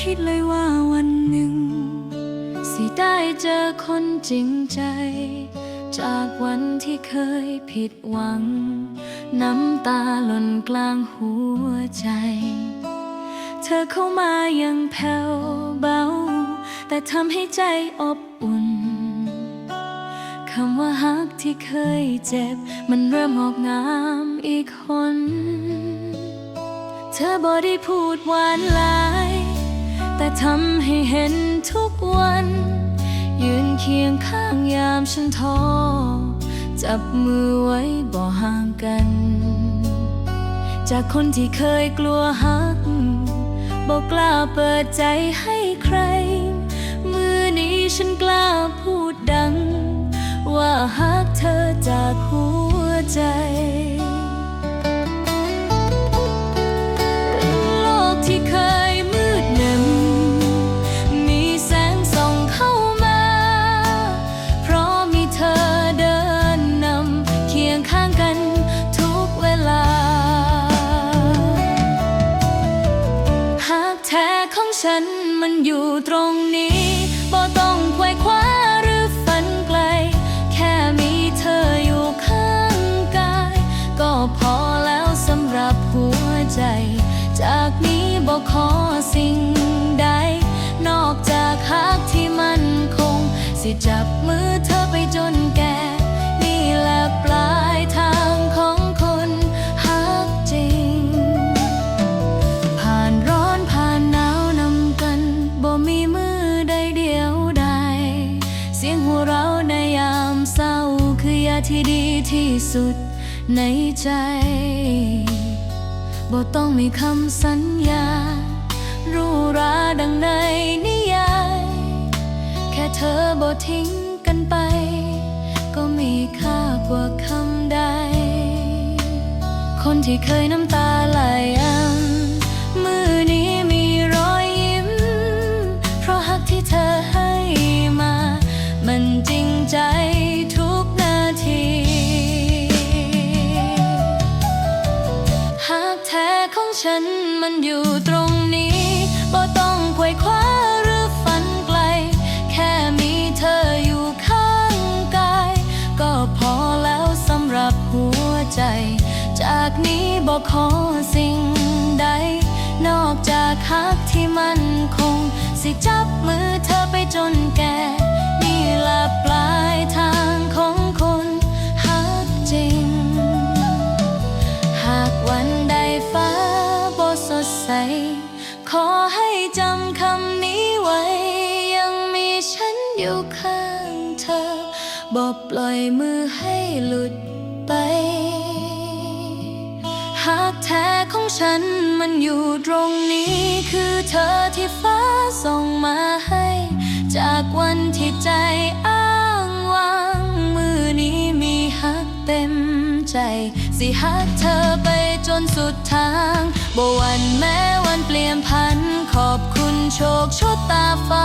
คิดเลยว่าวันหนึ่ง สิได้เจอคนจริงใจ จากวันที่เคยผิดหวัง น้ำตาหล่นกลางหัวใจ เธอเข้ามายังแผ่วเบา แต่ทำให้ใจอบอุ่นคำว่าฮักที่เคยเจ็บ มันเริ่มงอกงามอีกคน เธอบ่ได้พูดหวานหลาย แต่ทำให้เห็นทุกวัน ยืนเคียงข้างยามฉันท้อจับมือไว้บ่ห่างกัน จากคนที่เคยกลัวหักบอกกล้าเปิดใจให้ใคร ฉันมันอยู่ตรงนี้ ที่ดีที่สุดในใจบ่ต้องมีคำสัญญา รู้ราดังในนิยาย แค่เธอบ่ทิ้งกันไป ก็มีค่ากว่าคำใด คนที่เคยน้ำตาไหล ฉันมันอยู่ตรงนี้บ่ต้องควยคว้าหรือฝันไกล แค่มีเธออยู่ข้างกาย ก็พอแล้วสำหรับหัวใจ จากนี้บอกขอสิ่งใด นอกจากฮักที่มันคงสิจั จำคำนี้ไว้ ยังมีฉันอยู่ข้างเธอ บอกปล่อยมือให้หลุดไป หากแท้ของฉันมันอยู่ตรงนี้ คือเธอที่ฟ้าส่งมาให้ จากวันที่ใจอ้างว้าง มือนี้มีฮักเต็มใจ สิฮักเธอไป จนสุดทางบ่วันแม้วันเปลี่ยนพัน ขอบคุณโชคชดตาฟ้า